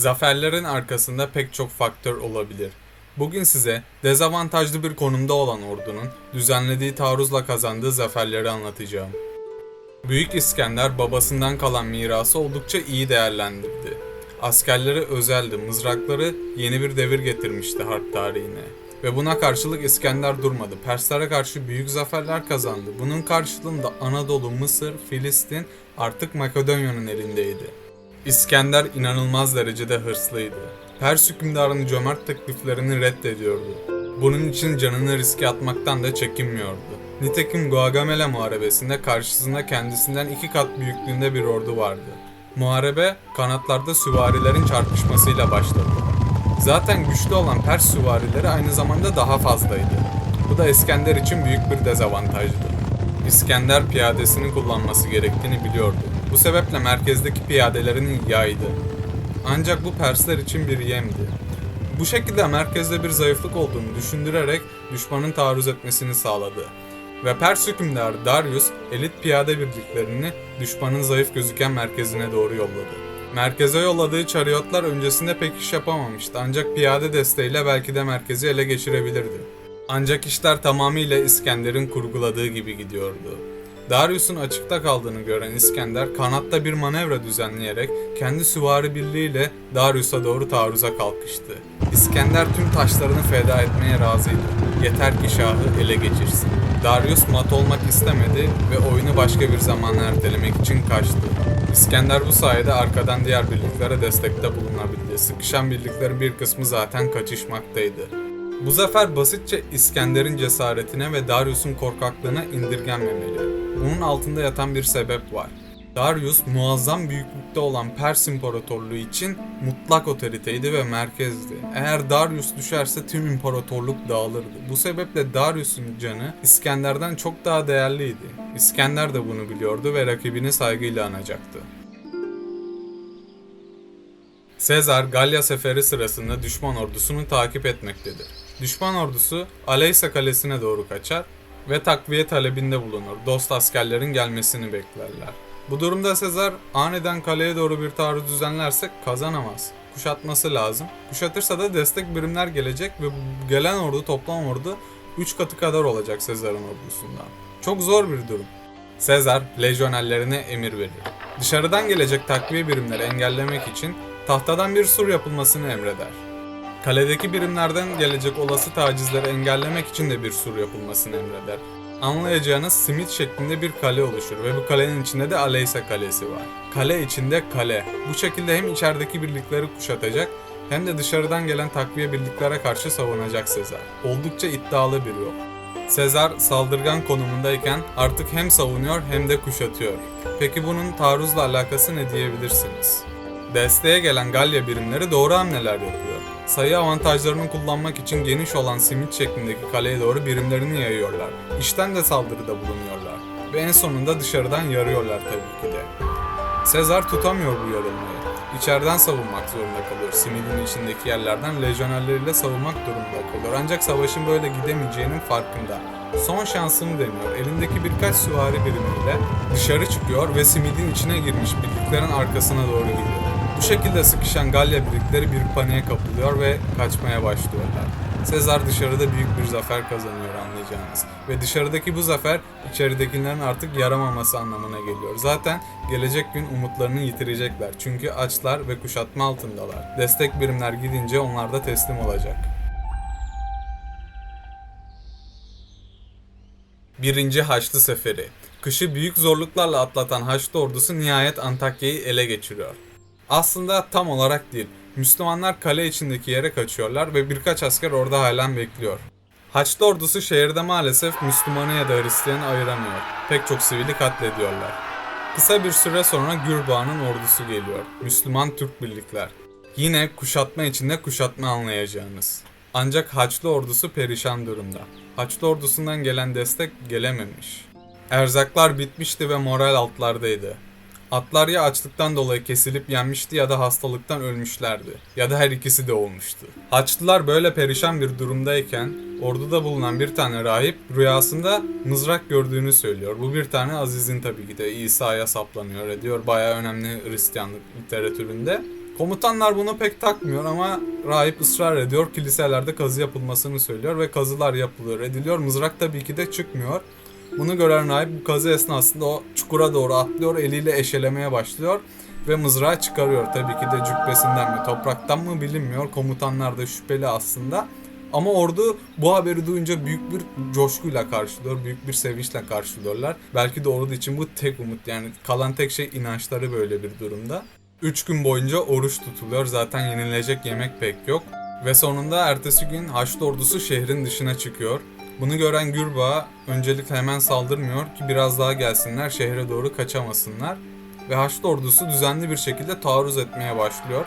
Zaferlerin arkasında pek çok faktör olabilir. Bugün size dezavantajlı bir konumda olan ordunun düzenlediği taarruzla kazandığı zaferleri anlatacağım. Büyük İskender babasından kalan mirası oldukça iyi değerlendirdi. Askerleri özeldi, mızrakları yeni bir devir getirmişti harp tarihine. Ve buna karşılık İskender durmadı. Perslere karşı büyük zaferler kazandı. Bunun karşılığında Anadolu, Mısır, Filistin artık Makedonya'nın elindeydi. İskender inanılmaz derecede hırslıydı. Pers hükümdarının cömert tekliflerini reddediyordu. Bunun için canını riske atmaktan da çekinmiyordu. Nitekim Guagamela Muharebesi'nde karşısında kendisinden iki kat büyüklüğünde bir ordu vardı. Muharebe kanatlarda süvarilerin çarpışmasıyla başladı. Zaten güçlü olan Pers süvarileri aynı zamanda daha fazlaydı. Bu da İskender için büyük bir dezavantajdı. İskender piyadesini kullanması gerektiğini biliyordu. Bu sebeple merkezdeki piyadelerini yaydı. Ancak bu Persler için bir yemdi. Bu şekilde merkezde bir zayıflık olduğunu düşündürerek düşmanın taarruz etmesini sağladı. Ve Pers hükümdarı Darius elit piyade birliklerini düşmanın zayıf gözüken merkezine doğru yolladı. Merkeze yolladığı çariyotlar öncesinde pek iş yapamamıştı ancak piyade desteğiyle belki de merkezi ele geçirebilirdi. Ancak işler tamamıyla İskender'in kurguladığı gibi gidiyordu. Darius'un açıkta kaldığını gören İskender kanatta bir manevra düzenleyerek kendi süvari birliğiyle Darius'a doğru taarruza kalkıştı. İskender tüm taşlarını feda etmeye razıydı. Yeter ki Şah'ı ele geçirsin. Darius mat olmak istemedi ve oyunu başka bir zamana ertelemek için kaçtı. İskender bu sayede arkadan diğer birliklere destekte bulunabildi. Sıkışan birliklerin bir kısmı zaten kaçışmaktaydı. Bu zafer basitçe İskender'in cesaretine ve Darius'un korkaklığına indirgenmemeli. Bunun altında yatan bir sebep var. Darius muazzam büyüklükte olan Pers İmparatorluğu için mutlak otoriteydi ve merkezdi. Eğer Darius düşerse tüm imparatorluk dağılırdı. Bu sebeple Darius'un canı İskender'den çok daha değerliydi. İskender de bunu biliyordu ve rakibini saygıyla anacaktı. Sezar Galya seferi sırasında düşman ordusunu takip etmektedir. Düşman ordusu Aleysa kalesine doğru kaçar ve takviye talebinde bulunur. Dost askerlerin gelmesini beklerler. Bu durumda Sezar aniden kaleye doğru bir taarruz düzenlerse kazanamaz. Kuşatması lazım. Kuşatırsa da destek birimler gelecek ve gelen ordu toplam ordu 3 katı kadar olacak Sezar'ın ordusundan. Çok zor bir durum. Sezar lejyonerlerine emir verir. Dışarıdan gelecek takviye birimleri engellemek için tahtadan bir sur yapılmasını emreder. Kaledeki birimlerden gelecek olası tacizleri engellemek için de bir sur yapılmasını emreder. Anlayacağınız simit şeklinde bir kale oluşur ve bu kalenin içinde de Aleysa Kalesi var. Kale içinde kale. Bu şekilde hem içerideki birlikleri kuşatacak hem de dışarıdan gelen takviye birliklere karşı savunacak Sezar. Oldukça iddialı bir yol. Sezar saldırgan konumundayken artık hem savunuyor hem de kuşatıyor. Peki bunun taarruzla alakası ne diyebilirsiniz? Desteğe gelen Galya birimleri doğru hamleler yapıyor. Sayı avantajlarını kullanmak için geniş olan simit şeklindeki kaleye doğru birimlerini yayıyorlar. İçten de saldırıda bulunuyorlar. Ve en sonunda dışarıdan yarıyorlar tabii ki de. Sezar tutamıyor bu yarılmayı. İçeriden savunmak zorunda kalıyor. Simidin içindeki yerlerden lejyonerleriyle savunmak durumunda kalıyor. Ancak savaşın böyle gidemeyeceğinin farkında. Son şansım deniyor. Elindeki birkaç süvari birimiyle dışarı çıkıyor ve simidin içine girmiş birliklerin arkasına doğru gidiyor. Bu şekilde sıkışan Galya birlikleri bir paniğe kapılıyor ve kaçmaya başlıyorlar. Sezar dışarıda büyük bir zafer kazanıyor anlayacağınız. Ve dışarıdaki bu zafer içeridekilerin artık yaramaması anlamına geliyor. Zaten gelecek gün umutlarını yitirecekler. Çünkü açlar ve kuşatma altındalar. Destek birimler gidince onlar da teslim olacak. Birinci Haçlı Seferi Kışı büyük zorluklarla atlatan Haçlı ordusu nihayet Antakya'yı ele geçiriyor. Aslında tam olarak değil. Müslümanlar kale içindeki yere kaçıyorlar ve birkaç asker orada halen bekliyor. Haçlı ordusu şehirde maalesef Müslümanı ya da Hristiyanı ayıramıyor. Pek çok sivili katlediyorlar. Kısa bir süre sonra Gürbağ'ın ordusu geliyor. Müslüman Türk birlikler. Yine kuşatma içinde kuşatma anlayacağınız. Ancak Haçlı ordusu perişan durumda. Haçlı ordusundan gelen destek gelememiş. Erzaklar bitmişti ve moral altlardaydı. Atlar ya açlıktan dolayı kesilip yenmişti ya da hastalıktan ölmüşlerdi. Ya da her ikisi de olmuştu. Haçlılar böyle perişan bir durumdayken orduda bulunan bir tane rahip rüyasında mızrak gördüğünü söylüyor. Bu bir tane Aziz'in tabii ki de İsa'ya saplanıyor ediyor. Bayağı önemli Hristiyanlık literatüründe Komutanlar bunu pek takmıyor ama rahip ısrar ediyor. Kiliselerde kazı yapılmasını söylüyor ve kazılar yapılıyor, ediliyor. Mızrak tabii ki de çıkmıyor. Bunu gören rahip bu kazı esnasında o çukura doğru atlıyor, eliyle eşelemeye başlıyor ve mızrağı çıkarıyor. Tabii ki de cübbesinden mi, topraktan mı bilinmiyor. Komutanlar da şüpheli aslında. Ama ordu bu haberi duyunca büyük bir coşkuyla karşılıyor, büyük bir sevinçle karşılıyorlar. Belki de ordu için bu tek umut yani kalan tek şey inançları böyle bir durumda. 3 gün boyunca oruç tutuluyor. Zaten yenilecek yemek pek yok. Ve sonunda ertesi gün Haçlı ordusu şehrin dışına çıkıyor. Bunu gören Gürbağ öncelikle hemen saldırmıyor ki biraz daha gelsinler şehre doğru kaçamasınlar. Ve Haçlı ordusu düzenli bir şekilde taarruz etmeye başlıyor.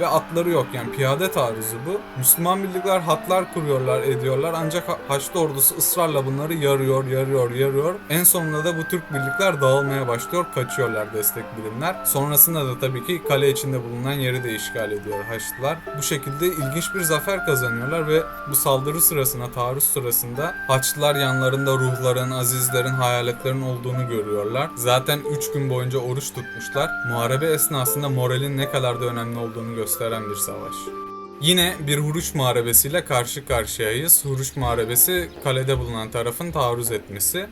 Ve atları yok yani piyade taarruzu bu. Müslüman birlikler hatlar kuruyorlar ediyorlar ancak Ha- Haçlı ordusu ısrarla bunları yarıyor yarıyor yarıyor. En sonunda da bu Türk birlikler dağılmaya başlıyor kaçıyorlar destek birimler. Sonrasında da tabii ki kale içinde bulunan yeri de işgal ediyor Haçlılar. Bu şekilde ilginç bir zafer kazanıyorlar ve bu saldırı sırasında taarruz sırasında Haçlılar yanlarında ruhların, azizlerin, hayaletlerin olduğunu görüyorlar. Zaten 3 gün boyunca oruç tutmuşlar. Muharebe esnasında moralin ne kadar da önemli olduğunu gösteren bir savaş. Yine bir Huruç Muharebesiyle karşı karşıyayız. Huruç Muharebesi kalede bulunan tarafın taarruz etmesi.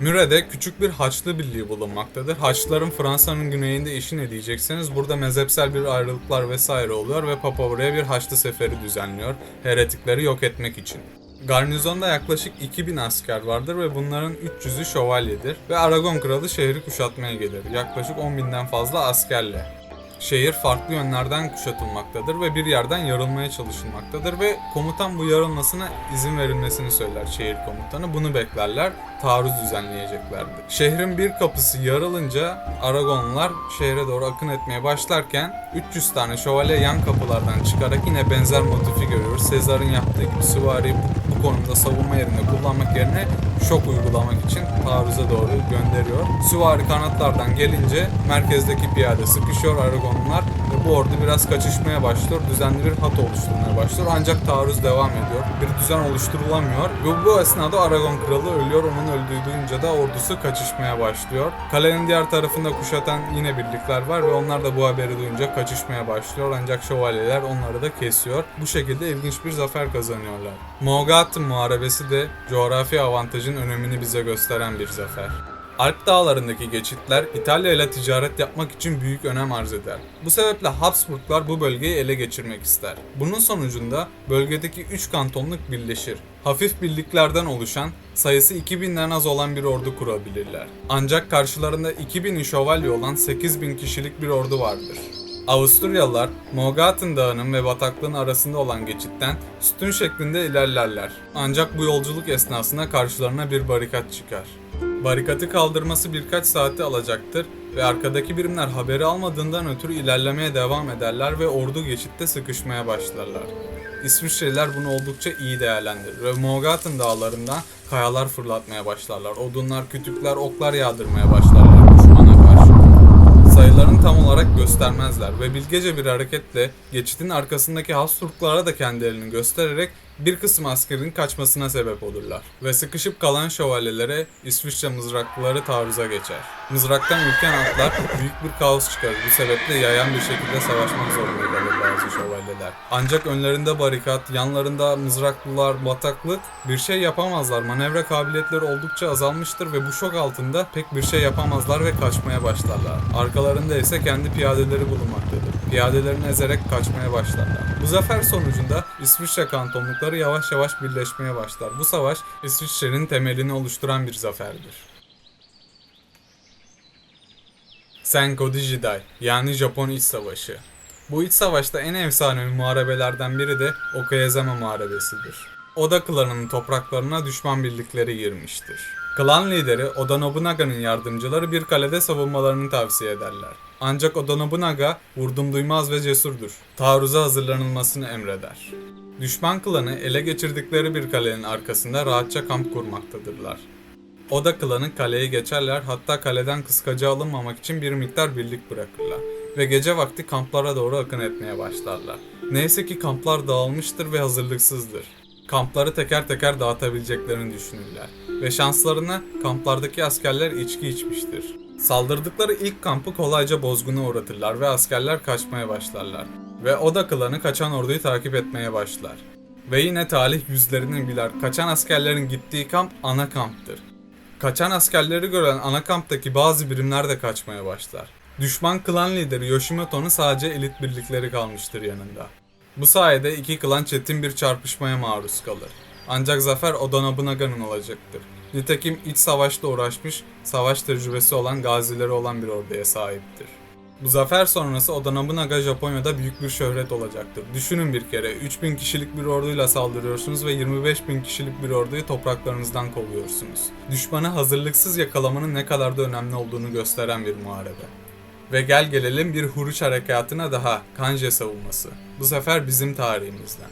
Müre'de küçük bir Haçlı birliği bulunmaktadır. Haçlıların Fransa'nın güneyinde işi ne diyecekseniz burada mezhepsel bir ayrılıklar vesaire oluyor ve Papa buraya bir Haçlı seferi düzenliyor. Heretikleri yok etmek için. Garnizonda yaklaşık 2000 asker vardır ve bunların 300'ü şövalyedir ve Aragon kralı şehri kuşatmaya gelir. Yaklaşık 10.000'den fazla askerle. Şehir farklı yönlerden kuşatılmaktadır ve bir yerden yarılmaya çalışılmaktadır ve komutan bu yarılmasına izin verilmesini söyler şehir komutanı. Bunu beklerler, taarruz düzenleyeceklerdir. Şehrin bir kapısı yarılınca Aragonlular şehre doğru akın etmeye başlarken 300 tane şövalye yan kapılardan çıkarak yine benzer motifi görüyoruz. Sezar'ın yaptığı gibi süvari konumda savunma yerine kullanmak yerine şok uygulamak için taarruza doğru gönderiyor. Süvari kanatlardan gelince merkezdeki piyade sıkışıyor Aragonlular ve bu ordu biraz kaçışmaya başlıyor. Düzenli bir hat oluşturmaya başlıyor. Ancak taarruz devam ediyor. Bir düzen oluşturulamıyor ve bu esnada Aragon kralı ölüyor. Onun öldüğü duyunca da ordusu kaçışmaya başlıyor. Kalenin diğer tarafında kuşatan yine birlikler var ve onlar da bu haberi duyunca kaçışmaya başlıyor. Ancak şövalyeler onları da kesiyor. Bu şekilde ilginç bir zafer kazanıyorlar. Mogatın Muharebesi de coğrafi avantajın önemini bize gösteren bir zafer. Alp dağlarındaki geçitler İtalya ile ticaret yapmak için büyük önem arz eder. Bu sebeple Habsburglar bu bölgeyi ele geçirmek ister. Bunun sonucunda bölgedeki 3 kantonluk birleşir. Hafif birliklerden oluşan, sayısı 2000'den az olan bir ordu kurabilirler. Ancak karşılarında 2000 şövalye olan 8000 kişilik bir ordu vardır. Avusturyalılar, Mogatın Dağı'nın ve bataklığın arasında olan geçitten sütun şeklinde ilerlerler. Ancak bu yolculuk esnasında karşılarına bir barikat çıkar. Barikatı kaldırması birkaç saati alacaktır ve arkadaki birimler haberi almadığından ötürü ilerlemeye devam ederler ve ordu geçitte sıkışmaya başlarlar. İsviçreliler bunu oldukça iyi değerlendirir ve Mogatın dağlarından kayalar fırlatmaya başlarlar. Odunlar, kütükler, oklar yağdırmaya karşı tam olarak göstermezler ve bilgece bir hareketle geçitin arkasındaki Habsburglara da kendilerini göstererek bir kısım askerin kaçmasına sebep olurlar ve sıkışıp kalan şövalyelere İsviçre mızraklıları taarruza geçer. Mızraktan ülken atlar büyük bir kaos çıkarır. Bu sebeple yayan bir şekilde savaşmak zorunda şövalyeler. Ancak önlerinde barikat, yanlarında mızraklılar, bataklık bir şey yapamazlar. Manevra kabiliyetleri oldukça azalmıştır ve bu şok altında pek bir şey yapamazlar ve kaçmaya başlarlar. Arkalarında ise kendi piyadeleri bulunmaktadır. Piyadelerini ezerek kaçmaya başlarlar. Bu zafer sonucunda İsviçre kantonlukları yavaş yavaş birleşmeye başlar. Bu savaş İsviçre'nin temelini oluşturan bir zaferdir. Senko Dijidai yani Japon İç Savaşı. Bu iç savaşta en efsanevi muharebelerden biri de Okayazama Muharebesidir. Oda klanının topraklarına düşman birlikleri girmiştir. Klan lideri Oda Nobunaga'nın yardımcıları bir kalede savunmalarını tavsiye ederler. Ancak Oda Nobunaga vurdum duymaz ve cesurdur. Taarruza hazırlanılmasını emreder. Düşman klanı ele geçirdikleri bir kalenin arkasında rahatça kamp kurmaktadırlar. Oda klanı kaleyi geçerler hatta kaleden kıskaca alınmamak için bir miktar birlik bırakırlar ve gece vakti kamplara doğru akın etmeye başlarlar. Neyse ki kamplar dağılmıştır ve hazırlıksızdır. Kampları teker teker dağıtabileceklerini düşünürler ve şanslarına kamplardaki askerler içki içmiştir. Saldırdıkları ilk kampı kolayca bozguna uğratırlar ve askerler kaçmaya başlarlar. Ve Oda klanı kaçan orduyu takip etmeye başlar. Ve yine talih yüzlerini biler. Kaçan askerlerin gittiği kamp ana kamptır. Kaçan askerleri gören ana kamptaki bazı birimler de kaçmaya başlar. Düşman klan lideri Yoshimoto'nun sadece elit birlikleri kalmıştır yanında. Bu sayede iki klan çetin bir çarpışmaya maruz kalır. Ancak zafer Oda Nobunaga'nın olacaktır. Nitekim iç savaşla uğraşmış, savaş tecrübesi olan gazileri olan bir orduya sahiptir. Bu zafer sonrası Oda Nobunaga Japonya'da büyük bir şöhret olacaktır. Düşünün bir kere 3000 kişilik bir orduyla saldırıyorsunuz ve 25 bin kişilik bir orduyu topraklarınızdan kovuyorsunuz. Düşmanı hazırlıksız yakalamanın ne kadar da önemli olduğunu gösteren bir muharebe. Ve gel gelelim bir huruç harekatına daha, Kanje savunması. Bu sefer bizim tarihimizden.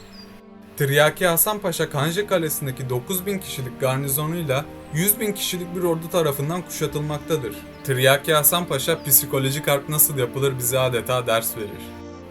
Tiryaki Hasan Paşa Kanje Kalesi'ndeki 9000 kişilik garnizonuyla 100 bin kişilik bir ordu tarafından kuşatılmaktadır. Tiryaki Hasan Paşa psikolojik harp nasıl yapılır bize adeta ders verir.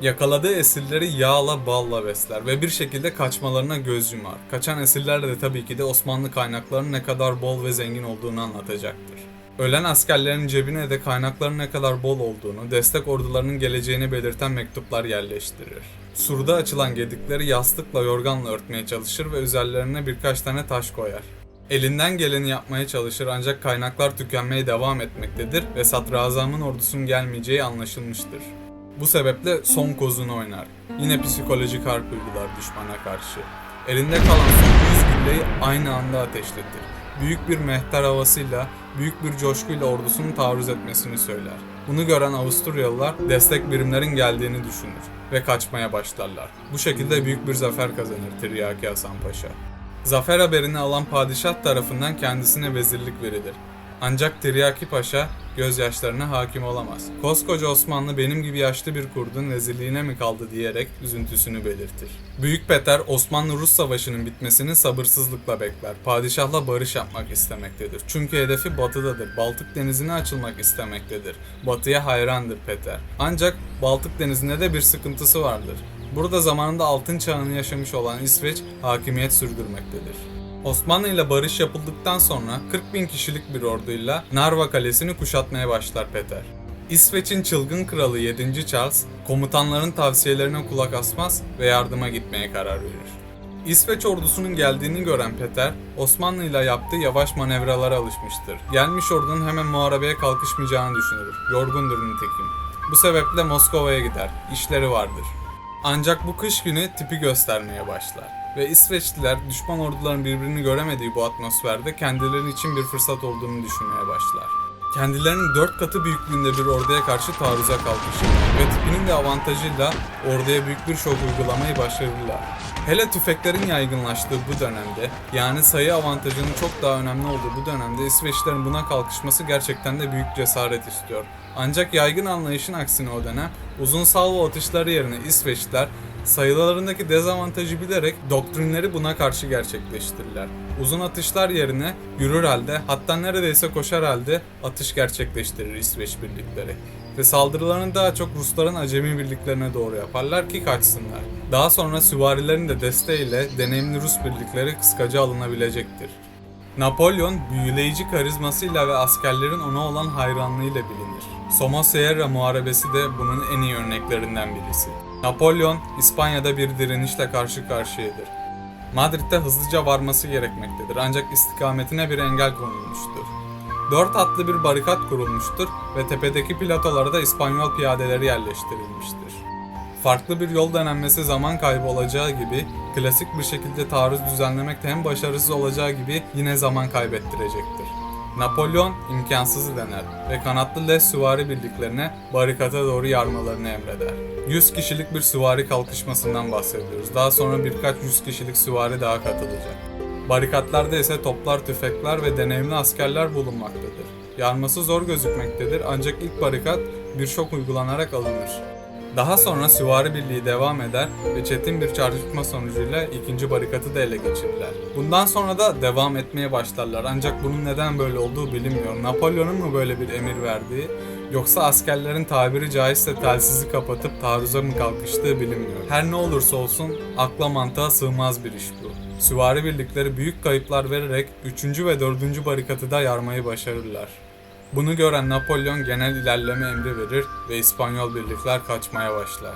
Yakaladığı esirleri yağla balla besler ve bir şekilde kaçmalarına göz yumar. Kaçan esirlerle de tabii ki de Osmanlı kaynaklarının ne kadar bol ve zengin olduğunu anlatacaktır. Ölen askerlerin cebine de kaynakların ne kadar bol olduğunu, destek ordularının geleceğini belirten mektuplar yerleştirir. Surda açılan gedikleri yastıkla yorganla örtmeye çalışır ve üzerlerine birkaç tane taş koyar. Elinden geleni yapmaya çalışır ancak kaynaklar tükenmeye devam etmektedir ve Sadrazam'ın ordusunun gelmeyeceği anlaşılmıştır. Bu sebeple son kozunu oynar. Yine psikolojik harp uygular düşmana karşı. Elinde kalan son 100 gülleyi aynı anda ateşletir. Büyük bir mehter havasıyla, büyük bir coşkuyla ordusunun taarruz etmesini söyler. Bunu gören Avusturyalılar destek birimlerin geldiğini düşünür ve kaçmaya başlarlar. Bu şekilde büyük bir zafer kazanır Tiryaki Hasan Paşa. Zafer haberini alan padişah tarafından kendisine vezirlik verilir. Ancak Tiryaki Paşa gözyaşlarına hakim olamaz. Koskoca Osmanlı benim gibi yaşlı bir kurdun vezirliğine mi kaldı diyerek üzüntüsünü belirtir. Büyük Peter Osmanlı-Rus savaşının bitmesini sabırsızlıkla bekler. Padişahla barış yapmak istemektedir. Çünkü hedefi batıdadır. Baltık denizine açılmak istemektedir. Batıya hayrandır Peter. Ancak Baltık denizinde de bir sıkıntısı vardır. Burada zamanında altın çağını yaşamış olan İsveç hakimiyet sürdürmektedir. Osmanlı ile barış yapıldıktan sonra 40 bin kişilik bir orduyla Narva Kalesi'ni kuşatmaya başlar Peter. İsveç'in çılgın kralı 7. Charles, komutanların tavsiyelerine kulak asmaz ve yardıma gitmeye karar verir. İsveç ordusunun geldiğini gören Peter, Osmanlı ile yaptığı yavaş manevralara alışmıştır. Gelmiş ordunun hemen muharebeye kalkışmayacağını düşünür. Yorgundur nitekim. Bu sebeple Moskova'ya gider. İşleri vardır. Ancak bu kış günü tipi göstermeye başlar. Ve İsveçliler düşman orduların birbirini göremediği bu atmosferde kendileri için bir fırsat olduğunu düşünmeye başlar. Kendilerinin dört katı büyüklüğünde bir orduya karşı taarruza kalkışırlar ve tipinin de avantajıyla orduya büyük bir şok uygulamayı başarırlar. Hele tüfeklerin yaygınlaştığı bu dönemde, yani sayı avantajının çok daha önemli olduğu bu dönemde İsveçlilerin buna kalkışması gerçekten de büyük cesaret istiyor. Ancak yaygın anlayışın aksine o dönem uzun salvo atışları yerine İsveçliler sayılarındaki dezavantajı bilerek doktrinleri buna karşı gerçekleştirirler. Uzun atışlar yerine yürür halde hatta neredeyse koşar halde atış gerçekleştirir İsveç birlikleri. Ve saldırılarını daha çok Rusların acemi birliklerine doğru yaparlar ki kaçsınlar. Daha sonra süvarilerin de desteğiyle deneyimli Rus birlikleri kıskaca alınabilecektir. Napolyon büyüleyici karizmasıyla ve askerlerin ona olan hayranlığıyla bilinir. Somosierra Muharebesi de bunun en iyi örneklerinden birisi. Napolyon, İspanya'da bir direnişle karşı karşıyadır. Madrid'de hızlıca varması gerekmektedir ancak istikametine bir engel konulmuştur. Dört atlı bir barikat kurulmuştur ve tepedeki platolara da İspanyol piyadeleri yerleştirilmiştir. Farklı bir yol denenmesi zaman kaybı olacağı gibi, klasik bir şekilde taarruz düzenlemek de hem başarısız olacağı gibi yine zaman kaybettirecektir. Napolyon imkansızı dener ve kanatlı Les süvari birliklerine barikata doğru yarmalarını emreder. 100 kişilik bir süvari kalkışmasından bahsediyoruz. Daha sonra birkaç yüz kişilik süvari daha katılacak. Barikatlarda ise toplar, tüfekler ve deneyimli askerler bulunmaktadır. Yarması zor gözükmektedir ancak ilk barikat bir şok uygulanarak alınır. Daha sonra süvari birliği devam eder ve çetin bir çarpışma sonucuyla ikinci barikatı da ele geçirirler. Bundan sonra da devam etmeye başlarlar ancak bunun neden böyle olduğu bilinmiyor. Napolyon'un mu böyle bir emir verdiği yoksa askerlerin tabiri caizse telsizi kapatıp taarruza mı kalkıştığı bilinmiyor. Her ne olursa olsun akla mantığa sığmaz bir iş bu. Süvari birlikleri büyük kayıplar vererek 3. ve 4. barikatı da yarmayı başarırlar. Bunu gören Napolyon genel ilerleme emri verir ve İspanyol birlikler kaçmaya başlar.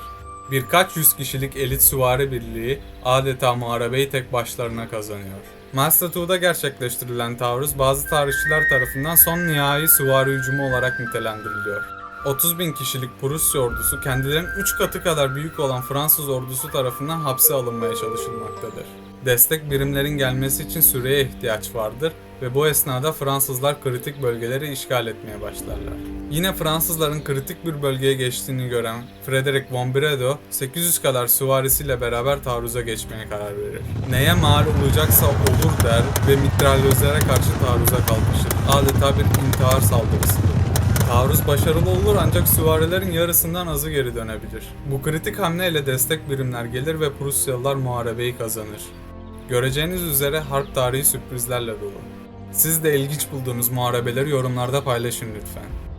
Birkaç yüz kişilik elit süvari birliği adeta muharebeyi tek başlarına kazanıyor. Mastatou'da gerçekleştirilen taarruz bazı tarihçiler tarafından son nihai süvari hücumu olarak nitelendiriliyor. 30 bin kişilik Prusya ordusu kendilerinin 3 katı kadar büyük olan Fransız ordusu tarafından hapse alınmaya çalışılmaktadır. Destek birimlerin gelmesi için süreye ihtiyaç vardır ve bu esnada Fransızlar kritik bölgeleri işgal etmeye başlarlar. Yine Fransızların kritik bir bölgeye geçtiğini gören Frederick von Bredow 800 kadar süvarisiyle beraber taarruza geçmeye karar verir. Neye mal olacaksa olur der ve mitralyözlere karşı taarruza kalkışır. Adeta bir intihar saldırısıdır. Taarruz başarılı olur ancak süvarilerin yarısından azı geri dönebilir. Bu kritik hamleyle destek birimler gelir ve Prusyalılar muharebeyi kazanır. Göreceğiniz üzere harp tarihi sürprizlerle dolu. Siz de ilginç bulduğunuz muharebeleri yorumlarda paylaşın lütfen.